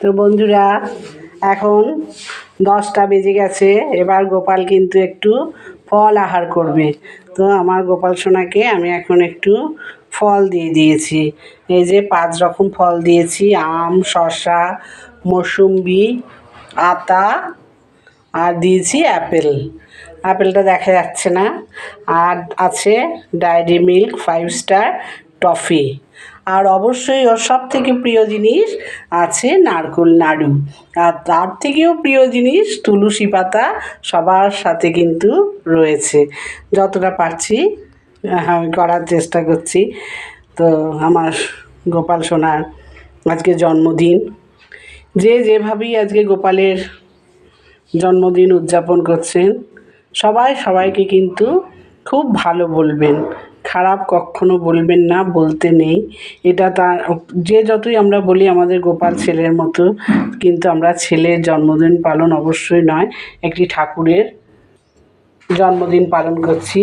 তো বন্ধুরা, এখন দশটা বেজে গেছে। এবার গোপাল কিন্তু একটু ফল আহার করবে। তো আমার গোপাল সোনাকে আমি এখন একটু ফল দিয়ে দিয়েছি। এই যে পাঁচ রকম ফল দিয়েছি, আম, শসা, মৌসুম্বি, আতা আর দিয়েছি অ্যাপেল। অ্যাপেলটা দেখা যাচ্ছে না। আর আছে dairy milk, five star toffee. আর অবশ্যই ওর সব থেকে প্রিয় জিনিস আছে নারকোল নাড়ু। আর তার থেকেও প্রিয় জিনিস তুলসী পাতা সবার সাথে কিন্তু রয়েছে। যতটা পারছি আমি করার চেষ্টা করছি। তো আমার গোপাল সোনার আজকে জন্মদিন। যে যেভাবেই আজকে গোপালের জন্মদিন উদযাপন করছেন, সবাই সবাইকে কিন্তু খুব ভালো বলবেন। খারাপ কখনো বলবেন না, বলতে নেই। এটা তার, যে যতই আমরা বলি আমাদের গোপাল ছেলের মতো, কিন্তু আমরা ছেলের জন্মদিন পালন অবশ্যই নয়, একটি ঠাকুরের জন্মদিন পালন করছি।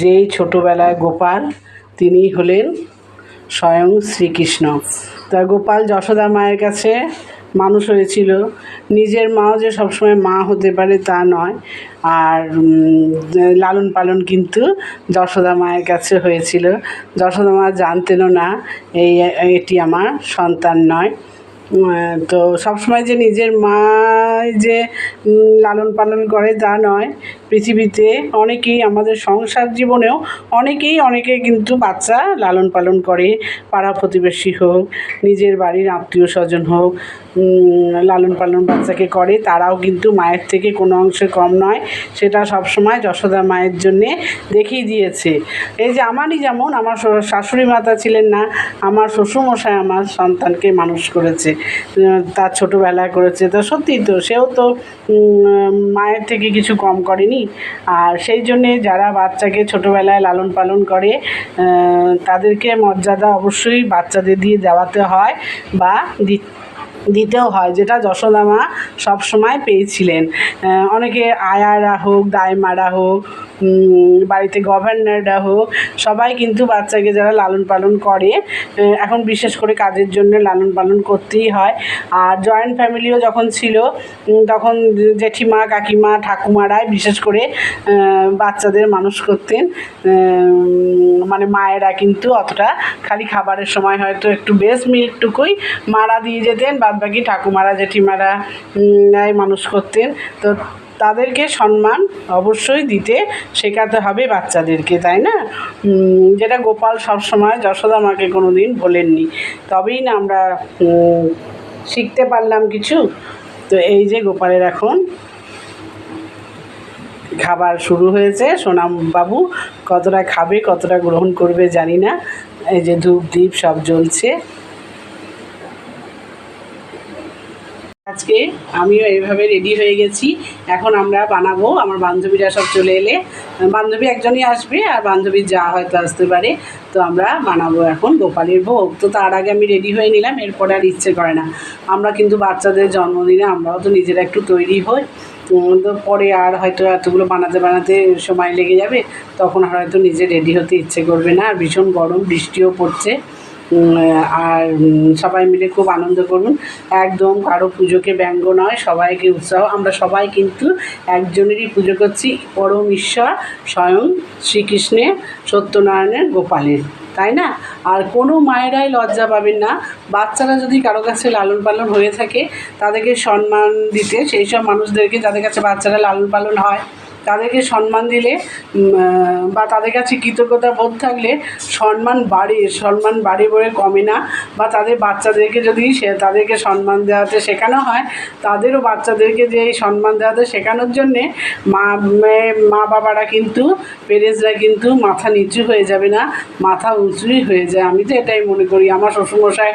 যেই ছোটোবেলায় গোপাল, তিনি হলেন স্বয়ং শ্রীকৃষ্ণ। তা গোপাল যশোদা মায়ের কাছে মানুষ হয়েছিল। নিজের মাও যে সবসময় মা হতে পারে তা নয়। আর লালন পালন কিন্তু যশোদা মায়ের কাছে হয়েছিল। যশোদা মা জানতেনও না এই, এটি আমার সন্তান নয়। তো সবসময় যে নিজের মা যে লালন পালন করে তা নয়। পৃথিবীতে অনেকেই আমাদের সংসার জীবনেও অনেকেই অনেকে কিন্তু বাচ্চা লালন পালন করে, পাড়া প্রতিবেশী হোক, নিজের বাড়ির আত্মীয় স্বজন হোক লালন পালন বাচ্চাকে করে, তারাও কিন্তু মায়ের থেকে কোনো অংশে কম নয়। সেটা সবসময় যশোদা মায়ের জন্যে দেখিয়ে দিয়েছে। এই যে আমারই যেমন, আমার শাশুড়ি মাতা ছিলেন না, আমার শ্বশুরমশাই আমার সন্তানকে মানুষ করেছে। তার ছোটোবেলায় করেছে। তো সত্যি তো, সেও তো মায়ের থেকে কিছু কম করেনি। আর সেই জন্যে যারা বাচ্চাকে ছোটোবেলায় লালন পালন করে তাদেরকে মর্যাদা অবশ্যই বাচ্চাদের দিয়ে দেওয়াতে হয় বা দি, দিতেও হয়, যেটা যশোদামা সবসময় পেয়েছিলেন। অনেকে আয়ারা হোক দায়মারা হোক বাড়িতে গভর্নররা হোক, সবাই কিন্তু বাচ্চাকে যারা লালন পালন করে এখন বিশেষ করে কাজের জন্য লালন পালন করতেই হয়। আর জয়েন্ট ফ্যামিলিও যখন ছিল তখন জেঠিমা, কাকিমা, ঠাকুমারাই বিশেষ করে বাচ্চাদের মানুষ করতেন। মানে মায়েরা কিন্তু অতটা খালি খাবারের সময় হয়তো একটু বেশ মিল্কটুকুই মারা দিয়ে যেতেন বাদ বাকি ঠাকুমারা, জেঠিমারা মানুষ করতেন। তো তাদেরকে সম্মান অবশ্যই দিতে শেখাতে হবে বাচ্চাদেরকে, তাই না? যেটা গোপাল সবসময় যশোদা মাকে কোনো দিন বলেননি। তবেই না আমরা শিখতে পারলাম কিছু। তো এই যে গোপালের এখন খাবার শুরু হয়েছে সোনাম বাবু কতটা খাবে, কতটা গ্রহণ করবে জানি না। এই যে ধূপ দ্বীপ সব জ্বলছে। আজকে আমিও এইভাবে রেডি হয়ে গেছি। এখন আমরা বানাবো, আমার বান্ধবীরা সব চলে এলে। বান্ধবী একজনই আসবে আর বান্ধবীর যা হয়তো আসতে পারে, তো আমরা বানাবো এখন গোপালের ভোগ। তো তার আগে আমি রেডি হয়ে নিলাম, এরপরে আর ইচ্ছে করে না। আমরা কিন্তু বাচ্চাদের জন্মদিনে আমরাও তো নিজেরা একটু তৈরি হই। তো পরে আর হয়তো এতগুলো বানাতে বানাতে সময় লেগে যাবে, তখন হয়তো নিজে রেডি হতে ইচ্ছে করবে না। আর ভীষণ গরম, বৃষ্টিও পড়ছে। আর সবাই মিলে খুব আনন্দ করুন। একদম কারও পুজোকে ব্যঙ্গ নয়, সবাইকে উৎসাহ। আমরা সবাই কিন্তু একজনেরই পুজো করছি, পরম ঈশ্বর স্বয়ং শ্রীকৃষ্ণের সত্যনারায়ণের গোপালের, তাই না? আর কোনো মায়েরাই লজ্জা পাবেন না। বাচ্চারা যদি কারও কাছে লালন পালন হয়ে থাকে, তাদেরকে সম্মান দিতে সেই সব মানুষদেরকে যাদের কাছে বাচ্চারা লালন পালন হয়। তাদেরকে সম্মান দিলে বা তাদের কাছে কৃতজ্ঞতা বোধ থাকলে সম্মান বাড়ে সম্মান বাড়ে বলে কমে না। বা তাদের বাচ্চাদেরকে যদি সে, তাদেরকে সম্মান দেওয়াতে শেখানো হয়, তাদেরও বাচ্চাদেরকে যে এই সম্মান দেওয়াতে শেখানোর জন্যে মা মা বাবারা কিন্তু পেরেন্টসরা কিন্তু মাথা নিচু হয়ে যাবে না, মাথা উঁচুই হয়ে যায়। আমি তো এটাই মনে করি। আমার শ্বশুরমশাই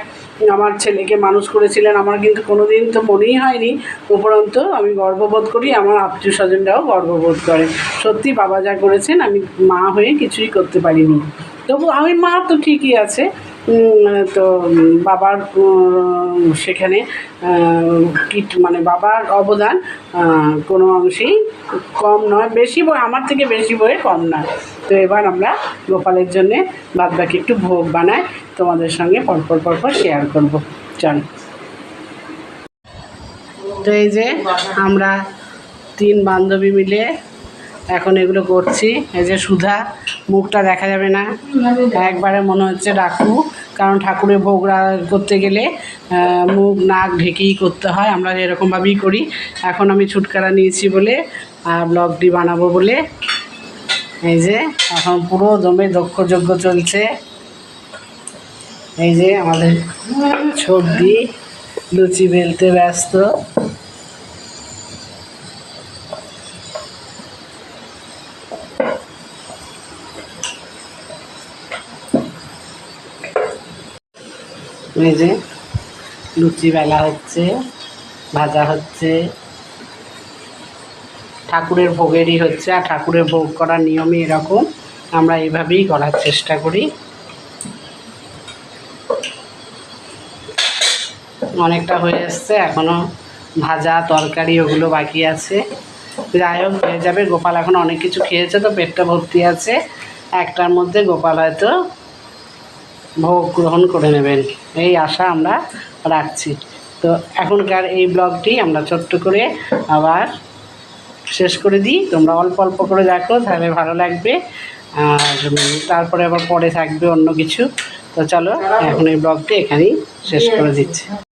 আমার ছেলেকে মানুষ করেছিলেন, আমার কিন্তু কোনো দিন তো মনেই হয়নি। উপরন্ত আমি গর্ববোধ করি, আমার আত্মীয় স্বজনরাও গর্ববোধ করে। সত্যি বাবা যা করেছেন, আমি মা হয়ে কিছুই করতে পারিনি। তবু আমি মা তো ঠিকই আছে। তো বাবার সেখানে কিট মানে বাবার অবদান কোনো অংশেই কম নয়, বেশি বই, আমার থেকে বেশি বইয়ে কম নয়। তো এবার আমরা গোপালের জন্যে বাদ বাকি একটু ভোগ বানাই, তোমাদের সঙ্গে পরপর পরপর শেয়ার করব। চল। তো এই যে আমরা তিন বান্ধবী মিলে এখন এগুলো করছি, এই যে সুধা মুখটা দেখা যাবে না। একবারে মনে হচ্ছে ডাকু, কারণ ঠাকুরের ভোগ করতে গেলে মুখ, নাক ঢেকেই করতে হয়। আমরা এরকমভাবেই করি, এখন আমি ছুটকারা নিয়েছি বলে, আর ব্লগটি বানাবো বলে। এই যে, এখন পুরো দমে দক্ষযজ্ঞ চলছে। এই যে, আমাদের সর্দি লুচি বেলতে ব্যস্ত। এই যে লুচি বেলা হচ্ছে, ভাজা হচ্ছে, ঠাকুরের ভোগেরই হচ্ছে, আর ঠাকুরের ভোগ করার নিয়মই এরকম। আমরা এইভাবেই করার চেষ্টা করি। অনেকটা হয়ে এসছে এখনও ভাজা, তরকারি ওগুলো বাকি আছে। যাই হোক, হয়ে যাবে। গোপাল এখন অনেক কিছু খেয়েছে, তো পেটটা ভর্তি আছে। একটার মধ্যে গোপাল হয়তো ভোগ গ্রহণ করে নেবেন। এই আশা আমরা রাখছি। তো এখনকার এই ব্লগটি আমরা ছোট্ট করে আবার শেষ করে দিই। তোমরা অল্প অল্প করে দেখো, তাহলে ভালো লাগবে। আর তারপরে আবার পরে থাকবে অন্য কিছু। তো চলো, এখন এই ব্লগটি এখানেই শেষ করে দিচ্ছি।